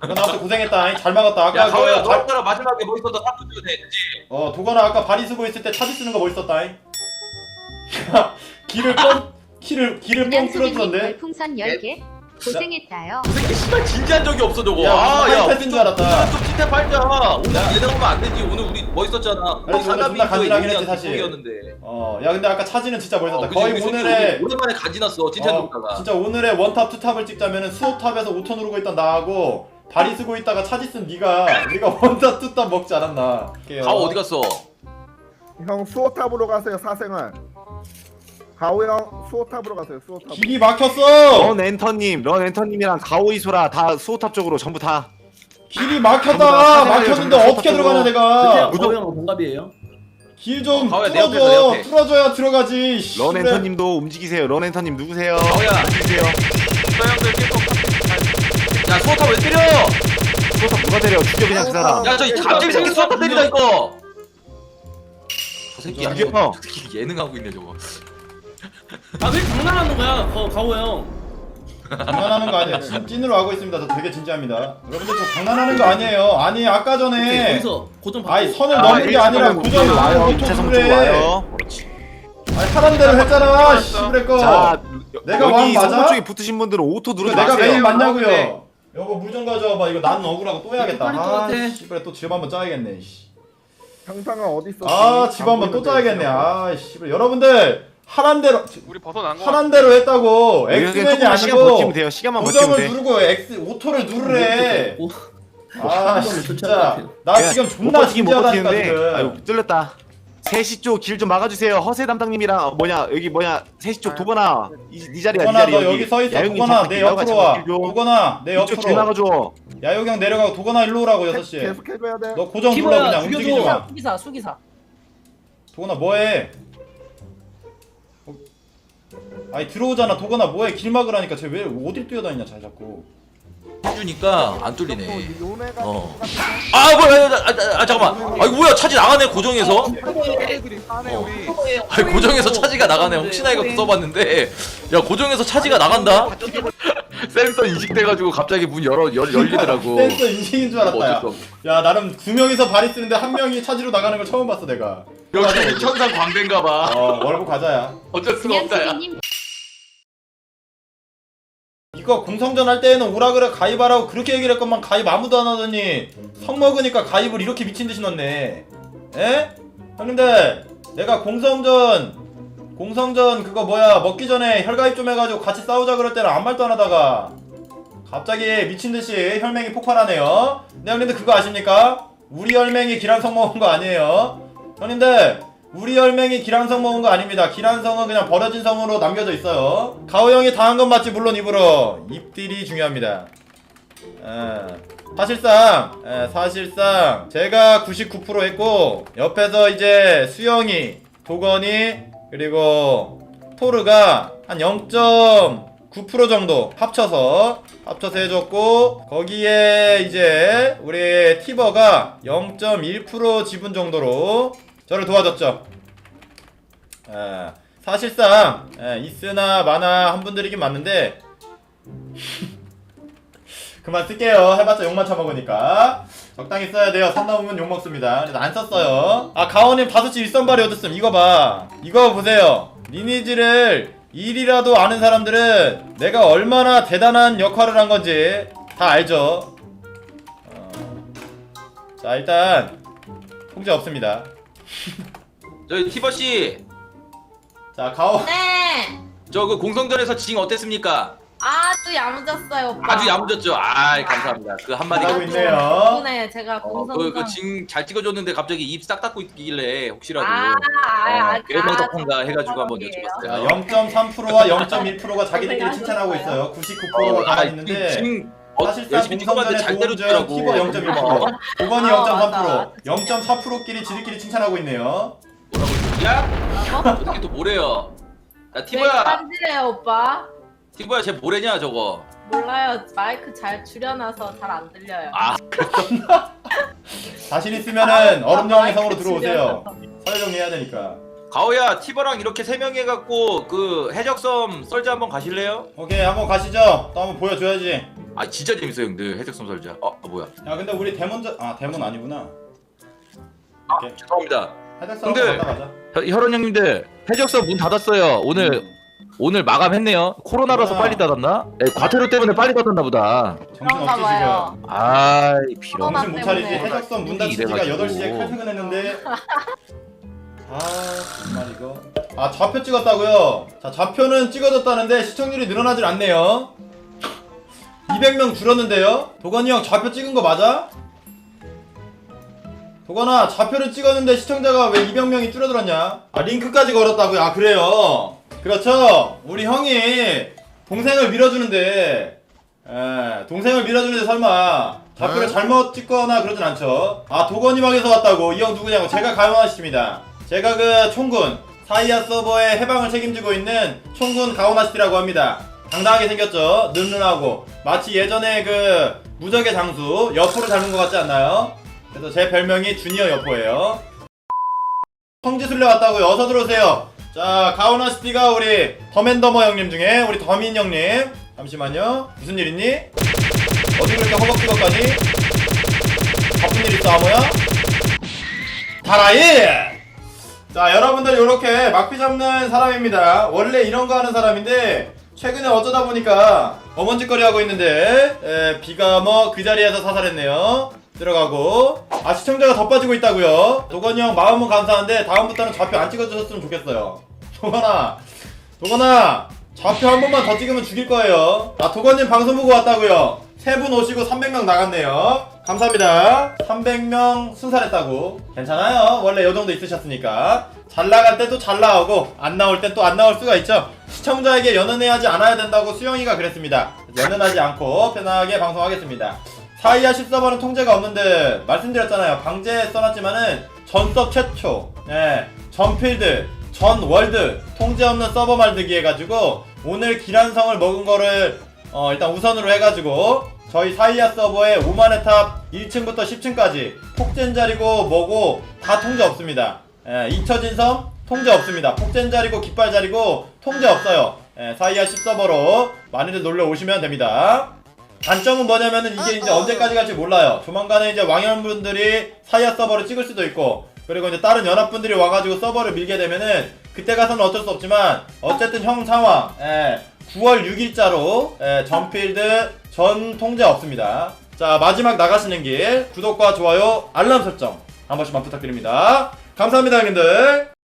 너나한테 고생했다. 잘 막았다. 아까 야 가오야 그 너랑 나랑 마지막에 뭐 있었다 딱 붙여도 돼 그치? 어 도건아 아까 바리 쓰고 있을 때 차지 쓰는 거 멋있었다. 길을 뻥 길을 길을 뻥 뚫어주던데. 별풍선 10개 고생했다요. 그 새끼 씨발 진지한 적이 없어 저거 야, 아야 하이패스인 줄 알았다. 좀 찐텐 팔자 오늘 야. 얘네 오면 안 되지 오늘 우리 뭐 있었잖아 그래, 오늘 존나 간지나긴 했지, 사실. 였는데 어, 야 근데 아까 차지는 진짜 멋있었다. 어, 거의 오늘의 오랜만에 간지났어 찐텐 어, 놓다가 진짜 오늘의 원탑 투탑을 찍자면은 수호탑에서 오토 누르고 있던 나하고 바리 쓰고 있다가 차지 쓴 네가 네가 원탑 투탑 먹지 않았나. 가오 어디 갔어? 형 수호탑으로 가세요 사생활 가오 형 수호탑으로 가세요 수호탑 길이 막혔어. 런 엔터님, 런 엔터님이랑 가오이소라 다 수호탑 쪽으로 전부 다. 길이 막혔다. 다 막혔는데 어떻게 다 들어가냐 내가. 가오 형 동갑이에요? 길좀 어, 가오야, 내 옆에서, 내 뚫어줘. 옆에. 뚫어줘야 들어가지. 씨, 런. 엔터님도 움직이세요. 런 엔터님 누구세요? 가오야 누구세요? 서양들 계속 야 수호탑 왜 때려? 수호탑 누가 때려? 죽여 그냥 그 사람. 야 저 갑자기 새끼 수호탑 때리다 이거 저 새끼 아주 죽여. 저 새끼 예능하고 있네 저거 아왜 장난하는 거야 가, 가오 형 장난하는 거 아니에요. 진, 찐으로 하고 있습니다. 저 되게 진지합니다. 여러분들 저 장난하는 거 아니에요. 아니 아까 전에 거기서 고점 받고 아니 선을 아, 넘는 게 아니라 고정을 와요. 누르래. 와요. 아니 하란 대로 했잖아. 씨부레 거. 자, 내가 왕 여기 맞아? 성문 쪽에 붙으신 분들은 오토 누르지 내가 마세요. 메인 맞냐고요. 여보 물 좀 가져와봐. 이거 난 억울하고 또 해야겠다. 빨리 또아 같아. 씨부레 또집 한번 짜야겠네. 씨. 형상아 어디 있어 아 집 한번 또 짜야겠네. 아 씨부레 여러분들 하란 대로 우리 벗어난 거 하란 대로 했다고. 엑스맨이 그냥 조금만 시간 아니고 버티면 돼요. 시간만 버티면 고정을 돼. 누르고 X 오토를 누르래. 오, 아한 진짜. 나 야, 지금 못 존나 버티긴 못 진지하다니까 버티는데. 지금. 아유 뚫렸다. 3시 쪽 길 좀 막아주세요. 허세 담당님이랑 어, 뭐냐 여기 뭐냐 3시 쪽 도건아 이, 네 자리야 네 도건아 자리 너 여기 서 있어. 야영님 도건아 잠깐 내 옆으로 잠깐 와. 길 좀. 도건아 내 이쪽 길 옆으로. 막아줘. 야요경 내려가고 도건아 일로 오라고 6시에. 계속 해줘야 돼 너 고정 눌러 그냥 움직이지 마. 수기사 수기사 도건아 뭐해? 어, 아니 들어오잖아 도건아 뭐해 길 막으라니까 쟤 왜 어딜 뛰어다니냐 잘 자꾸 해주니까 안 뚫리네. 요네가 어. 아 뭐야 아, 아, 아 잠깐만. 아이 뭐야? 차지 나가네 고정에서? 어. 아니 고정에서 차지가 나가네. 혹시나 이거 써봤는데. 야 고정에서 차지가 나간다? 센서 인식돼가지고 갑자기 문 열어 열, 열리더라고. 센서 인식인 줄 알았다 야. 어쩔 수 없어. 야 나름 두 명이서 발이 쓰는데 한 명이 차지로 나가는 걸 처음 봤어 내가. 역시 천상 광대인가봐. 어 월급 가자야. 어쩔 수가 없다 야 이거 공성전 할 때에는 오라 그래 가입하라고 그렇게 얘기를 했건만 가입 아무도 안 하더니 성 먹으니까 가입을 이렇게 미친 듯이 넣네 에? 형님들 내가 공성전 공성전 그거 뭐야 먹기 전에 혈가입 좀 해가지고 같이 싸우자 그럴 때는 아무 말도 안 하다가 갑자기 미친 듯이 혈맹이 폭발하네요 근데 형님들 그거 아십니까? 우리 혈맹이 기란성 먹은 거 아니에요 형님들 우리 혈맹이 기란성 먹은 거 아닙니다. 기란성은 그냥 버려진 성으로 남겨져 있어요. 가오 형이 당한 건 맞지 물론 입으로 입딜이 중요합니다. 예. 사실상 예, 사실상 제가 99% 했고 옆에서 이제 수영이 도건이 그리고 토르가 한 0.9% 정도 합쳐서 합쳐서 해줬고 거기에 이제 우리 티버가 0.1% 지분 정도로 저를 도와줬죠. 예, 사실상 예, 있으나 마나 한 분들이긴 맞는데 그만 쓸게요. 해봤자 욕만 처먹으니까 적당히 써야 돼요. 선 넘으면 욕 먹습니다. 그래서 안 썼어요. 아 가오님 5시 일선발이 얻었음. 이거 봐. 이거 보세요. 리니지를 일이라도 아는 사람들은 내가 얼마나 대단한 역할을 한 건지 다 알죠. 어. 자 일단 통제 없습니다. 저희 티버씨 자 가오 네. 저 그 공성전에서 징 어땠습니까? 아주 야무졌어요, 오빠. 아주 야무졌죠 아 감사합니다 그 한마디 잘하고 있네요. 덕분에 제가 어, 공성전. 그, 그, 징잘 찍어줬는데 갑자기 입 싹 닫고 있길래 혹시라도 아, 아, 아, 일방적한가 아, 해가지고 한번. 여쭤봤어요. 자, 0.3%와 0.1%가 자기들끼리 칭찬하고 있어요. 99%가 가만히 있는데 징 어, 사실상 열심히 찍어봤는데 잘 공성전의 때려주더라고. 티버 0.1%, 도건이 아, 맞아, 0.3%, 0.4%끼리 지들끼리 칭찬하고 있네요. 뭐라고 야 어? 어떻게 또 뭐래요? 야 네, 티보야 깜지래요, 오빠. 티보야 쟤 뭐래냐 저거? 몰라요. 마이크 잘 줄여놔서 잘 안 들려요. 아 자신 있으면은 얼음여왕의 마이크 성으로 들어오세요. 줄여놔서. 정리해야 되니까. 가오야 티버랑 이렇게 세 명이 해갖고 그 해적섬 썰자 한번 가실래요? 오케이, 한번 가시죠. 또 한번 보여줘야지. 아 진짜 재밌어요 형들. 해적 섬 설자. 어 아, 뭐야. 야 근데 우리 대문전 아 대문 아니구나. 아 오케이. 죄송합니다. 해적선 근데- 갔다 가자. 혀- 혈원 형님들 해적 섬 문 닫았어요. 오늘 음, 오늘 마감했네요. 코로나라서 뭐야. 빨리 닫았나? 네, 과태료 때문에 빨리 닫았나 보다. 정신 그런가 없지 봐요. 지금 아이 코로나 정신 못 차리지. 때문에. 해적선 문 닫힌 지가 이래가지고. 8시에 칼퇴근했는데. 아 정말 이거. 아 좌표 찍었다고요? 자 좌표는 찍어졌다는데 시청률이 늘어나질 않네요 200명 줄었는데요? 도건이 형 좌표 찍은 거 맞아? 도건아 좌표를 찍었는데 시청자가 왜 200명이 줄어들었냐? 아 링크까지 걸었다고요? 아 그래요? 그렇죠 우리 형이 동생을 밀어주는데 에, 동생을 밀어주는데 설마 좌표를 잘못 찍거나 그러진 않죠. 아 도건이 방에서 왔다고 이 형 누구냐고 제가 가오나시입니다. 제가 그 총군 사이아 서버의 해방을 책임지고 있는 총군 가오나시라고 합니다. 당당하게 생겼죠. 늠름하고 마치 예전에 그 무적의 장수 여포를 닮은 것 같지 않나요? 그래서 제 별명이 주니어 여포예요. 성지순례 왔다고요. 어서 들어오세요. 자 가오나시티가 우리 더맨더머 형님 중에 우리 더민 형님 잠시만요. 무슨 일 있니? 어디 그렇게 가니? 바쁜 일 있어 아모야? 다라이! 자 여러분들 이렇게 막피 잡는 사람입니다 원래 이런 거 하는 사람인데 최근에 어쩌다 보니까 어먼짓거리 하고 있는데 에, 비가 뭐그 자리에서 사살했네요 들어가고 아 시청자가 더 빠지고 있다고요 도건이 형 마음은 감사한데 다음부터는 좌표 안 찍어주셨으면 좋겠어요 도건아 도건아 좌표 한 번만 더 찍으면 죽일 거예요. 아, 도건님 방송 보고 왔다고요. 세 분 오시고 300명 나갔네요. 감사합니다. 300명 순살했다고. 괜찮아요. 원래 요 정도 있으셨으니까. 잘 나갈 때 또 잘 나오고, 안 나올 땐또안 나올 수가 있죠. 시청자에게 연연해하지 않아야 된다고 수영이가 그랬습니다. 연연하지 않고 편하게 방송하겠습니다. 사이아 10서버는 통제가 없는데, 말씀드렸잖아요. 방제 써놨지만은, 전섭 최초, 예, 전필드, 전 월드 통제 없는 서버 말들기 해가지고 오늘 기란성을 먹은 거를 어 일단 우선으로 해가지고 저희 사이아 서버에 5만의 탑 1층부터 10층까지 폭젠 자리고 뭐고 다 통제 없습니다. 예, 잊혀진 섬 통제 없습니다. 폭젠 자리고 깃발 자리고 통제 없어요. 예, 사이아 10서버로 많이들 놀러 오시면 됩니다. 단점은 뭐냐면은 이게 이제 언제까지 갈지 몰라요. 조만간에 이제 왕연분들이 사이아 서버를 찍을 수도 있고 그리고 이제 다른 연합분들이 와가지고 서버를 밀게 되면은 그때 가서는 어쩔 수 없지만 어쨌든 형 상황 예, 9월 6일자로 예, 전필드 전 통제 없습니다. 자 마지막 나가시는 길 구독과 좋아요 알람 설정 한 번씩만 부탁드립니다. 감사합니다 형님들.